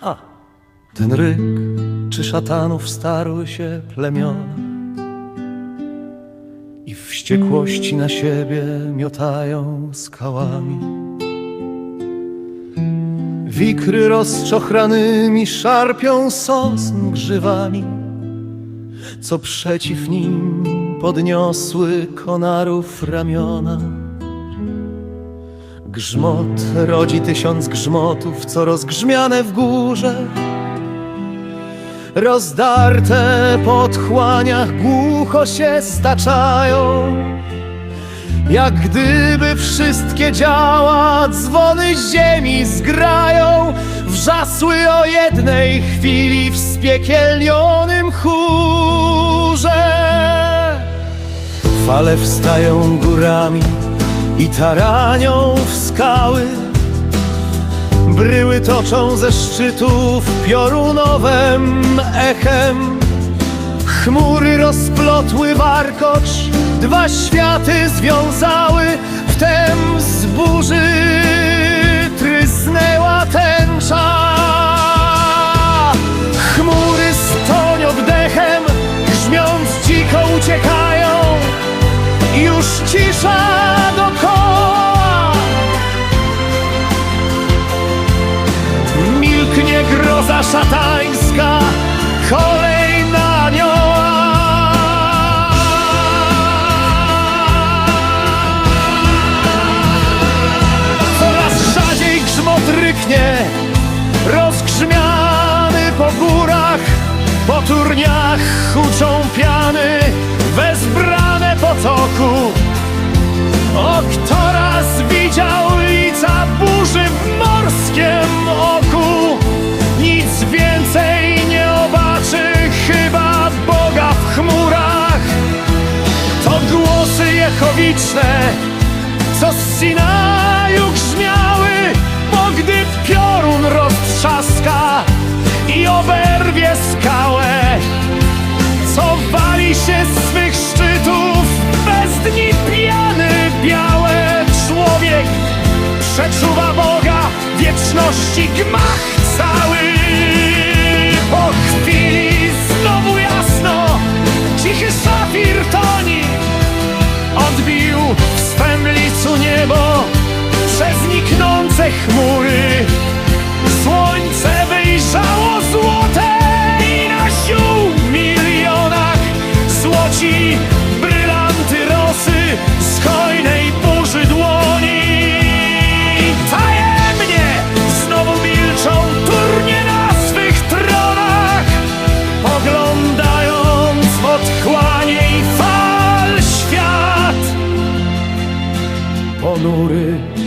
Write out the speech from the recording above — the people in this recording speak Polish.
A, ten ryk, czy szatanów starły się plemiona i wściekłości na siebie miotają skałami. Wikry rozczochranymi szarpią sosn grzywami, co przeciw nim podniosły konarów ramiona. Grzmot rodzi tysiąc grzmotów, co rozgrzmiane w górze. Rozdarte po otchłaniach głucho się staczają. Jak gdyby wszystkie działa dzwony ziemi zgrają, wrzasły o jednej chwili w spiekielnionym chórze. Fale wstają górami i taranią w skały. Bryły toczą ze szczytów piorunowym echem. Chmury rozplotły warkocz, dwa światy związały, wtem z burzy trysnęła tęcza. Chmury stoń oddechem, grzmiąc dziko uciekają, już cisza Groza szatańska, kolej na Coraz rzadziej grzmot ryknie, rozgrzmiany po górach, po turniach huczą piany, wezbrane potoku. Co z Sinaju grzmiały, bo gdy piorun roztrzaska i oberwie skałę, co wali się z swych szczytów bez dni piany białe. Człowiek przeczuwa Boga wieczności gmach chmury. Słońce wyjrzało złote i na sił milionach złoci brylanty rosy z hojnej burzy dłoni. Tajemnie znowu milczą turnie na swych tronach, poglądając w otchłanie i fal świat ponury.